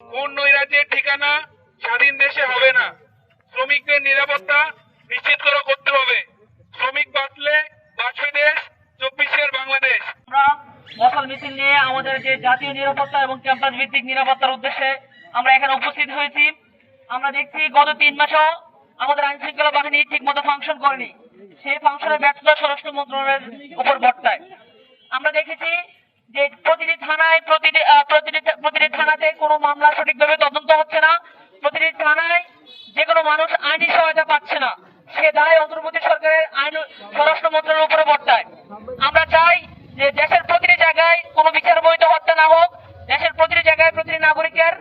কোন নৈরাজ্যের ঠিকানা স্বাধীন দেশে হবে না। শ্রমিকদের নিরাপত্তা নিশ্চিত করা করতে হবে। শ্রমিক বাঁচলে বাঁচবে দেশ, চব্বিশের বাংলাদেশ। আমরা মশাল মিছিল নিয়ে আমাদের যে জাতীয় নিরাপত্তা এবং ক্যাম্পাস ভিত্তিক নিরাপত্তার উদ্দেশ্যে আমরা এখানে উপস্থিত হয়েছি। আমরা দেখছি গত তিন মাসও আমাদের আইন শৃঙ্খলা বাহিনী ঠিক মতো ফাংশন করেনি। সেই ফাংশনের ব্যর্থতা স্বরাষ্ট্র মন্ত্রণালয়ের উপর বর্তায়। আমরা দেখেছি যে প্রতিটি থানায় প্রতিটি প্রতিটি প্রতিটি থানাতে কোনো মামলা সঠিকভাবে তদন্ত হচ্ছে না। প্রতিটি থানায় যে কোনো মানুষ আইনি সহায়তা পাচ্ছে না। সে দায় অন্তর্বর্তী সরকারের আইন স্বরাষ্ট্র মন্ত্রণালয়ের উপরে বর্তায়। আমরা চাই যে দেশের প্রতিটি জায়গায় কোনো বিচার বৈধ হত্যা না হোক, দেশের প্রতিটি জায়গায় প্রতিটি নাগরিকের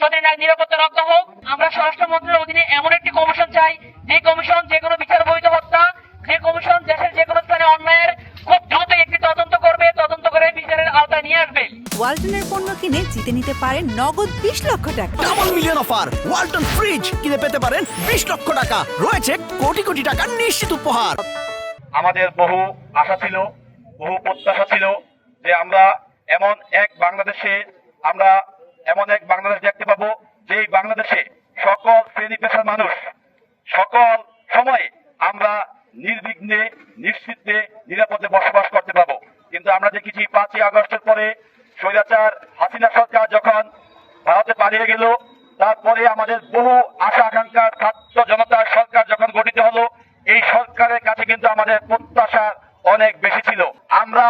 প্রতিটি নিরাপত্তা রক্ষা হোক। আমরা স্বরাষ্ট্র মন্ত্রণালয়ের অধীনে এমন একটি কমিশন চাই, যে কমিশন যে কোনো বিচার বৈধ হত্যা, যে কমিশন দেশের যে কোনো স্থানে অন্যায়ের খুব দ্রুত একটি তদন্ত করবে তদন্ত করে বিচারের আওতায় নিয়ে আসবে ওয়ালটনের পণ্য কিনে জিতে নিতে পারেন নগদ বিশ লক্ষ টাকা। Double million offer Walton fridge কিনে পেতে পারেন বিশ লক্ষ টাকা। রয়েছে কোটি কোটি টাকার নিশ্চিত উপহার। আমাদের বহু আশা ছিল বহু প্রত্যাশা ছিল যে আমরা এমন এক বাংলাদেশে আমরা এমন এক বাংলাদেশ দেখতে পাবো যেই বাংলাদেশে সকল শ্রেণি পেশার মানুষ সকল সময়ে আমরা নির্বিঘ্নে নিশ্চিন্তে স্বৈরাচার হাসিনা সরকার যখন ভারতে পালিয়ে গেল, তারপরে আমাদের বহু আশা আকাঙ্ক্ষার ছাত্র জনতার সরকার যখন গঠিত হলো, এই সরকারের কাছে কিন্তু আমাদের প্রত্যাশা অনেক বেশি ছিল। আমরা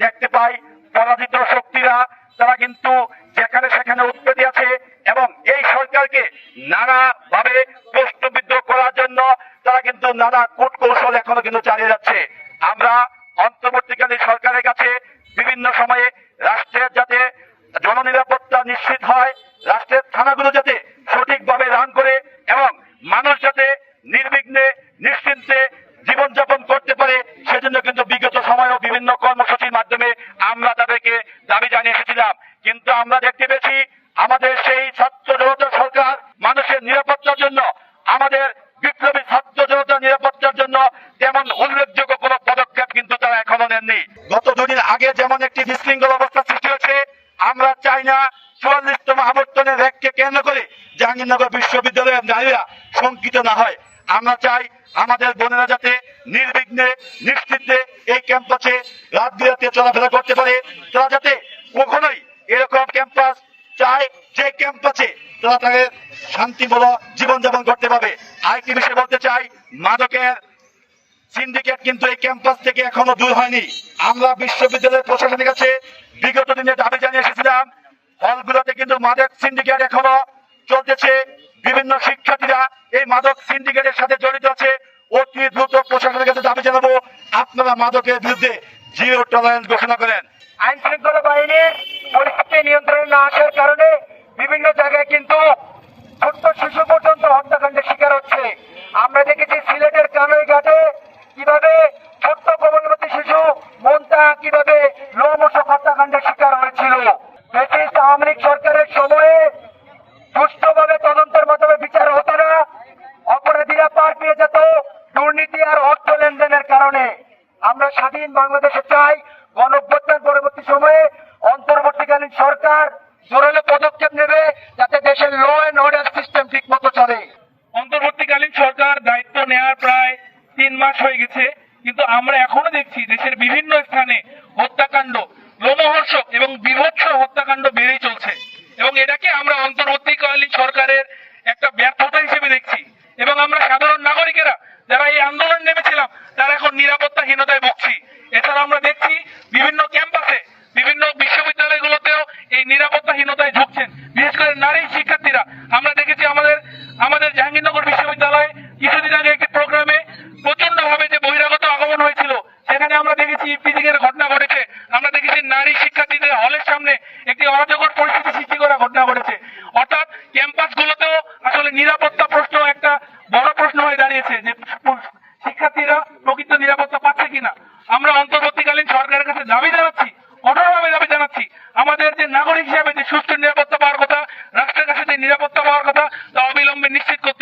দেখতে পাই পরাজিত শক্তিরা, তারা কিন্তু যেখানে সেখানে উৎপত্তি আছে এবং এই সরকারকে নানা ভাবে প্রশ্নবিদ্ধ করার জন্য তারা কিন্তু নানা কূট কৌশল এখনও কিন্তু চালিয়ে যাচ্ছে। আমরা অন্তর্বর্তীকালীন সরকারের কাছে বিভিন্ন সময়ে রাষ্ট্রের যাতে জননিরাপত্তা নিশ্চিত হয়, রাষ্ট্রের থানাগুলো যাতে সঠিকভাবে রান করে এবং মানুষ যাতে নির্বিঘ্নে, নিশ্চিন্তে জীবনযাপন করতে পারে, সেজন্য কিন্তু বিগত সময়েও বিভিন্ন কর্মসূচির মাধ্যমে আমরা তাদেরকে দাবি জানিয়ে এসেছিলাম। কিন্তু আমরা দেখতে পেয়েছি, আমাদের সেই ছাত্র জনতা সরকার মানুষের নিরাপত্তার জন্য, আমাদের বিপ্লবী ছাত্র জনতা নিরাপত্তার জন্য তেমন উল্লেখযোগ্য যেমন একটি বিশৃঙ্খল অবস্থা সৃষ্টি হয়েছে আমরা চাই না চুয়াল্লিশতম আবর্তনের র্যাককে কেন্দ্র করে জাহাঙ্গীরনগর বিশ্ববিদ্যালয়ের নারীরা শঙ্কিত না হয়। আমরা চাই আমাদের বোনেরা যাতে নির্বিঘ্নে, নিশ্চিন্তে এই ক্যাম্পাসে রাত বিরাতে চলাফেরা করতে পারে। তারা যাতে কখনোই এরকম ক্যাম্পাস চায় যে ক্যাম্পাসে তারা তাদের শান্তিমূলক জীবনযাপন করতে পারবে। আরেকটি বিষয় বলতে চাই, মাদকের সিন্ডিকেট কিন্তু এই ক্যাম্পাস থেকে এখনও দূর হয়নি। আমরা বিশ্ববিদ্যালয়ের প্রশাসনের কাছে বিগত দিনে দাবি জানিয়ে এসেছিলাম, হলগুলোতে কিন্তু মাদক সিন্ডিকেট এখনও চলতেছে। বিভিন্ন শিক্ষার্থীরা এই মাদক সিন্ডিকেটের সাথে জড়িত আছে। অতি দ্রুত প্রশাসনের কাছে দাবি জানাব, আপনারা মাদকের বিরুদ্ধে জিরো টলারেন্স ঘোষণা করেন। স্বাধীন বাংলাদেশে চাই গণঅভ্যুত্থান পরবর্তী সময়ে অন্তর্বর্তীকালীন সরকার জোরালো পদক্ষেপ নেবে যাতে দেশের ল অ্যান্ড অর্ডার সিস্টেম ঠিক মতো চলে। অন্তর্বর্তীকালীন সরকার দায়িত্ব নেওয়ার প্রায় তিন মাস হয়ে গেছে, কিন্তু আমরা এখনও দেখছি দেশের বিভিন্ন স্থানে হত্যাকাণ্ড, লোমহর্ষক এবং বিভৎস হত্যাকাণ্ড বেড়েই চলছে। এবং এটাকে আমরা অন্তর্বর্তীকালীন সরকারের একটা ব্যর্থতা হিসেবে দেখছি এবং আমরা সাধারণ নাগরিকেরা যারা এই আন্দোলন নেমেছিলাম তারা এখন নিরাপত্তাহীনতায় ভুগছি এছাড়া আমরা দেখছি বিভিন্ন ক্যাম্পাসে, বিভিন্ন বিশ্ববিদ্যালয়গুলোতেও এই নিরাপত্তাহীনতায় ঝুঁকছেন বিশেষ করে নারী শিক্ষার্থীরা। আমরা দেখেছি আমাদের আমাদের জাহাঙ্গীরনগর বিশ্ববিদ্যালয়ে কিছুদিন আগে একটি প্রোগ্রামে প্রচণ্ড ভাবে যে বহিরাগত আগমন হয়েছিল, সেখানে আমরা দেখেছি এর ঘটনা ঘটেছে। আমরা দেখেছি নারী শিক্ষার্থীদের হলের সামনে একটি অরাজকর পরিস্থিতি সৃষ্টি করার ঘটনা ঘটেছে অর্থাৎ ক্যাম্পাসগুলোতেও আসলে নিরাপত্তা প্রশ্ন একটা বড় প্রশ্ন হয়ে দাঁড়িয়েছে যে শিক্ষার্থীরা প্রকৃত নিরাপত্তা পাচ্ছে কিনা আমরা অন্তর্বর্তীকালীন সরকারের কাছে দাবি জানাচ্ছি কঠোরভাবে দাবি জানাচ্ছি আমাদের যে নাগরিক হিসাবে যে সুষ্ঠু নিরাপত্তা পাওয়ার কথা রাষ্ট্রের কাছে যে নিরাপত্তা পাওয়ার কথা তা অবিলম্বে নিশ্চিত করতে হবে